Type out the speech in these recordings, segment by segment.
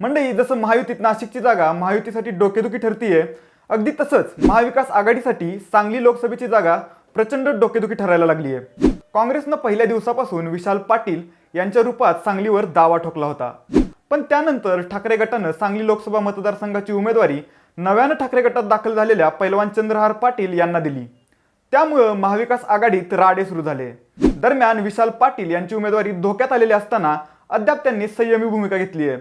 मंडळी जसं महायुतीत नाशिकची जागा महायुतीसाठी डोकेदुखी ठरतीये अगदी तसंच महाविकास आघाडीसाठी सांगली लोकसभेची जागा प्रचंड डोकेदुखी ठरायला लागली आहे काँग्रेसनं पहिल्या दिवसापासून विशाल पाटील यांच्या रूपात सांगलीवर दावा ठोकला होता. पण त्यानंतर ठाकरे गटानं सांगली लोकसभा मतदारसंघाची उमेदवारी नव्यानं ठाकरे गटात दाखल झालेल्या पैलवान चंद्रहार पाटील यांना दिली. त्यामुळं महाविकास आघाडीत राडे सुरू झाले. दरम्यान विशाल पाटील यांची उमेदवारी धोक्यात आलेली असताना अद्याप त्यांनी संयमी भूमिका घेतली आहे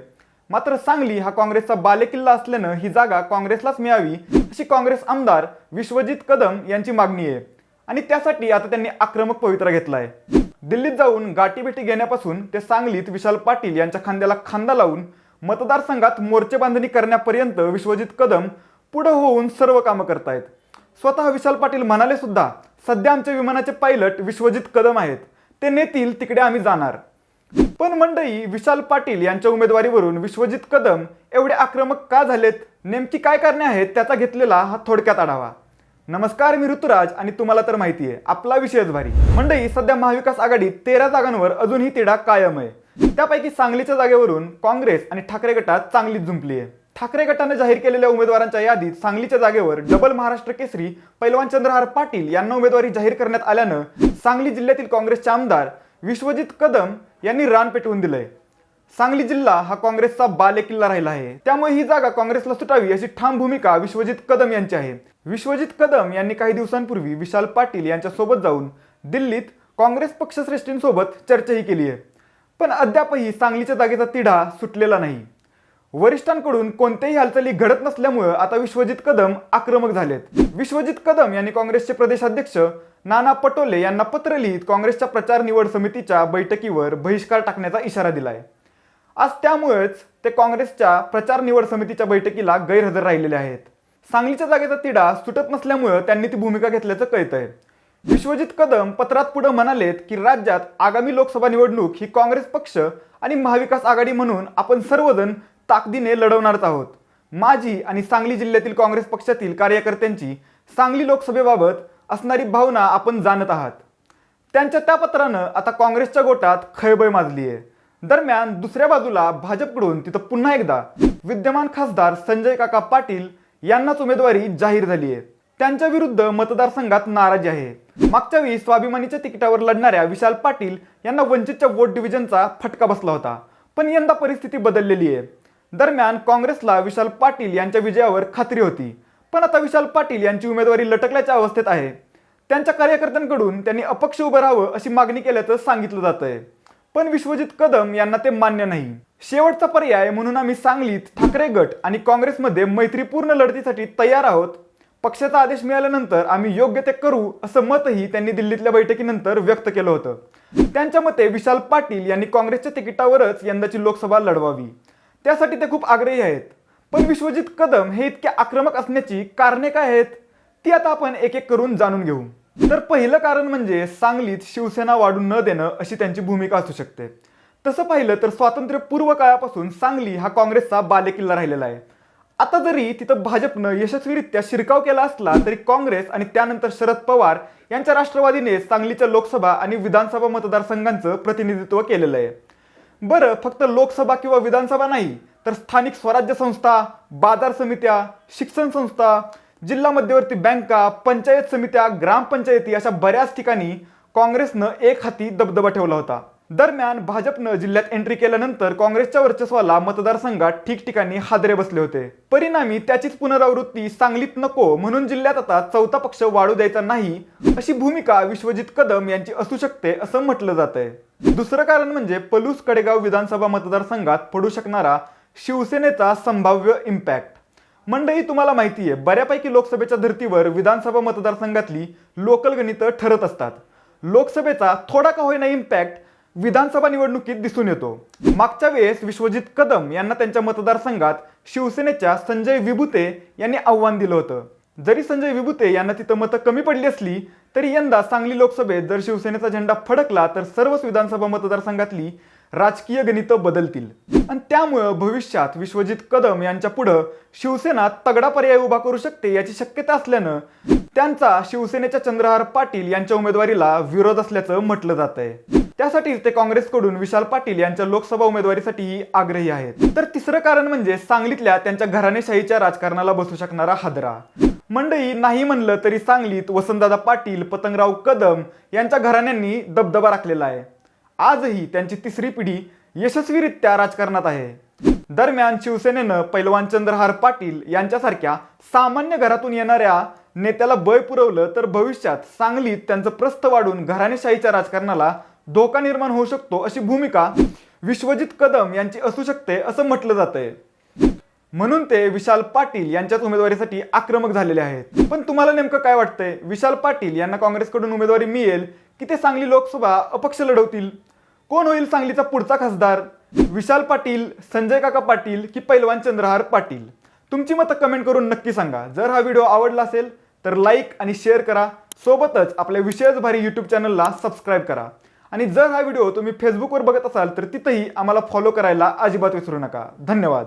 मात्र सांगली हा काँग्रेसचा बालेकिल्ला असल्यानं ही जागा काँग्रेसलाच मिळावी अशी काँग्रेस आमदार विश्वजित कदम यांची मागणी आहे. आणि त्यासाठी आता त्यांनी आक्रमक पवित्रा घेतलाय. दिल्लीत जाऊन गाठीभेटी घेण्यापासून ते सांगलीत विशाल पाटील यांच्या खांद्याला खांदा लावून मतदारसंघात मोर्चे बांधणी करण्यापर्यंत विश्वजित कदम पुढं होऊन सर्व कामं करतायत. स्वतः विशाल पाटील म्हणाले सुद्धा सध्या आमच्या विमानाचे पायलट विश्वजित कदम आहेत. ते नेतील तिकडे आम्ही जाणार. पण मंडळी विशाल पाटील यांच्या उमेदवारीवरून विश्वजित कदम एवढे आक्रमक का झालेत? नेमकी काय कारणे आहेत? त्याचा घेतलेला हा थोडक्यात आढावा. नमस्कार मी ऋतुराज आणि तुम्हाला तर माहिती आहे आपला विषयच भारी. मंडळी सध्या महाविकास आघाडीत तेरा जागांवर अजूनही तिढा कायम आहे. त्यापैकी सांगलीच्या जागेवरून काँग्रेस आणि ठाकरे गटात चांगलीच जुंपली आहे. ठाकरे गटाने जाहीर केलेल्या उमेदवारांच्या यादीत सांगलीच्या जागेवर डबल महाराष्ट्र केसरी पैलवान चंद्रहार पाटील यांना उमेदवारी जाहीर करण्यात आल्यानं सांगली जिल्ह्यातील काँग्रेसचे आमदार विश्वजित कदम यांनी रान पेटवून दिलंय. सांगली जिल्हा हा काँग्रेसचा बालेकिल्ला राहिला आहे. त्यामुळे ही जागा काँग्रेसला सुटावी अशी ठाम भूमिका विश्वजित कदम यांची आहे. विश्वजित कदम यांनी काही दिवसांपूर्वी विशाल पाटील यांच्यासोबत जाऊन दिल्लीत काँग्रेस पक्षश्रेष्ठींसोबत चर्चाही केली आहे. पण अद्यापही सांगलीच्या जागेचा तिढा सुटलेला नाही. वरिष्ठांकडून कोणत्याही हालचाली घडत नसल्यामुळे आता विश्वजित कदम आक्रमक झालेत. विश्वजित कदम यांनी काँग्रेसचे प्रदेशाध्यक्ष नाना पटोले यांना पत्र लिहित काँग्रेसच्या प्रचार निवड समितीच्या बैठकीवर बहिष्कार टाकण्याचा इशारा दिलाय. आज त्यामुळेच ते काँग्रेसच्या प्रचार निवड समितीच्या बैठकीला गैरहजर राहिलेले आहेत. सांगलीच्या जागेचा तिढा सुटत नसल्यामुळं त्यांनी ती भूमिका घेतल्याचं कळतंय. विश्वजित कदम पत्रात पुढे म्हणालेत की राज्यात आगामी लोकसभा निवडणूक ही काँग्रेस पक्ष आणि महाविकास आघाडी म्हणून आपण सर्वजण ताकदीने लढवणारच आहोत. माझी आणि सांगली जिल्ह्यातील काँग्रेस पक्षातील कार्यकर्त्यांची सांगली लोकसभेबाबत असणारी भावना आपण जाणत आहात. त्यांच्या त्या पत्रानं आता काँग्रेसच्या गोटात खळबळ माजली आहे. दरम्यान दुसऱ्या बाजूला भाजपकडून तिथं पुन्हा एकदा विद्यमान खासदार संजय काका पाटील यांनाच उमेदवारी जाहीर झाली आहे. त्यांच्या विरुद्ध मतदारसंघात नाराजी आहे. मागच्या वेळी स्वाभिमानीच्या तिकिटावर लढणाऱ्या विशाल पाटील यांना वंचितच्या वोट डिव्हिजनचा फटका बसला होता. पण यंदा परिस्थिती बदललेली आहे. दरम्यान काँग्रेसला विशाल पाटील यांच्या विजयावर खात्री होती. पण आता विशाल पाटील यांची उमेदवारी लटकल्याच्या अवस्थेत आहे. त्यांच्या कार्यकर्त्यांकडून त्यांनी अपक्ष उभं राहावं अशी मागणी केल्याचं सांगितलं जात आहे पण विश्वजित कदम यांना ते मान्य नाही. शेवटचा पर्याय म्हणून आम्ही सांगलीत ठाकरे गट आणि काँग्रेसमध्ये मैत्रीपूर्ण लढतीसाठी तयार आहोत. पक्षाचा आदेश मिळाल्यानंतर आम्ही योग्य ते करू असं मतही त्यांनी दिल्लीतल्या बैठकीनंतर व्यक्त केलं होतं. त्यांच्या मते विशाल पाटील यांनी काँग्रेसच्या तिकिटावरच यंदाची लोकसभा लढवावी. त्यासाठी ते खूप आग्रही आहेत. पण विश्वजित कदम हे इतके आक्रमक असण्याची कारणे काय आहेत ती आता आपण एक एक करून जाणून घेऊ. तर पहिलं कारण म्हणजे सांगलीत शिवसेना वाढून न देणं अशी त्यांची भूमिका असू शकते. तसं पाहिलं तर स्वातंत्र्यपूर्व काळापासून सांगली हा काँग्रेसचा बालेकिल्ला राहिलेला आहे. आता जरी तिथं भाजपनं यशस्वीरित्या शिरकाव केला असला तरी काँग्रेस आणि त्यानंतर शरद पवार यांच्या राष्ट्रवादीने सांगलीच्या लोकसभा आणि विधानसभा मतदारसंघांचं प्रतिनिधित्व केलेलं आहे. बरं फक्त लोकसभा किंवा विधानसभा नाही तर स्थानिक स्वराज्य संस्था बाजार समित्या शिक्षण संस्था जिल्हा मध्यवर्ती बँका पंचायत समित्या ग्रामपंचायती अशा बऱ्याच ठिकाणी काँग्रेसनं एक हाती दबदबा ठेवला होता. दरम्यान भाजपनं जिल्ह्यात एंट्री केल्यानंतर काँग्रेसच्या वर्चस्वाला मतदारसंघात ठिकठिकाणी हादरे बसले होते. परिणामी त्याचीच पुनरावृत्ती सांगलीत नको म्हणून जिल्ह्यात आता चौथा पक्ष वाढू द्यायचा नाही अशी भूमिका विश्वजित कदम यांची असू शकते असं म्हटलं जात आहे दुसरं कारण म्हणजे पलूस कडेगाव विधानसभा मतदारसंघात पडू शकणारा शिवसेनेचा संभाव्य इम्पॅक्ट मंडळी तुम्हाला माहिती आहे बऱ्यापैकी लोकसभेच्या धर्तीवर विधानसभा मतदारसंघातली लोकल गणितं ठरत असतात. लोकसभेचा थोडा का होईना इम्पॅक्ट विधानसभा निवडणुकीत दिसून येतो. मागच्या वेळेस विश्वजित कदम यांना त्यांच्या मतदारसंघात शिवसेनेच्या संजय विभुते यांनी आव्हान दिलं होतं. जरी संजय विभुते यांना तिथं मतं कमी पडली असली तरी यंदा सांगली लोकसभेत जर शिवसेनेचा झेंडा फडकला तर सर्वच विधानसभा मतदारसंघातली राजकीय गणितं बदलतील. आणि त्यामुळं भविष्यात विश्वजित कदम यांच्या पुढं शिवसेना तगडा पर्याय उभा करू शकते याची शक्यता असल्यानं त्यांचा शिवसेनेच्या चंद्रहार पाटील यांच्या उमेदवारीला विरोध असल्याचं म्हटलं जात आहे त्यासाठीच ते काँग्रेसकडून विशाल पाटील यांच्या लोकसभा उमेदवारीसाठी आग्रही आहेत. तर तिसरं कारण म्हणजे सांगलीतल्या त्यांच्या घराणेशाहीच्या राजकारणाला बसू शकणारा हादरा. मंडई नाही म्हणलं तरी सांगलीत वसंतदादा पाटील पतंगराव कदम यांच्या घराण्यांनी दबदबा राखलेला आहे. आजही त्यांची तिसरी पिढी यशस्वीरित्या राजकारणात आहे. दरम्यान शिवसेनेनं पैलवान चंद्रहार पाटील यांच्यासारख्या सामान्य घरातून येणाऱ्या नेत्याला बळ पुरवलं तर भविष्यात सांगलीत त्यांचं प्रस्थ वाढून घराणेशाहीच्या राजकारणाला धोका निर्माण होऊ शकतो अशी भूमिका विश्वजित कदम यांची असू शकते असं म्हटलं जातंय. म्हणून ते विशाल पाटील यांच्याच उमेदवारीसाठी आक्रमक झालेले आहेत. पण तुम्हाला नेमकं काय वाटतंय? विशाल पाटील यांना काँग्रेसकडून उमेदवारी मिळेल की ते सांगली लोकसभा अपक्ष लढवतील? कोण होईल सांगलीचा पुढचा खासदार? विशाल पाटील संजय काका पाटील की पैलवान चंद्रहार पाटील? तुमची मतं कमेंट करून नक्की सांगा. जर हा व्हिडिओ आवडला असेल तर लाईक आणि शेअर करा. सोबतच आपल्या विशेष भारी यूट्यूब चॅनलला सबस्क्राईब करा. आणि जर हा व्हिडिओ तुम्ही फेसबुकवर बघत असाल तर तिथंही आम्हाला फॉलो करायला अजिबात विसरू नका. धन्यवाद.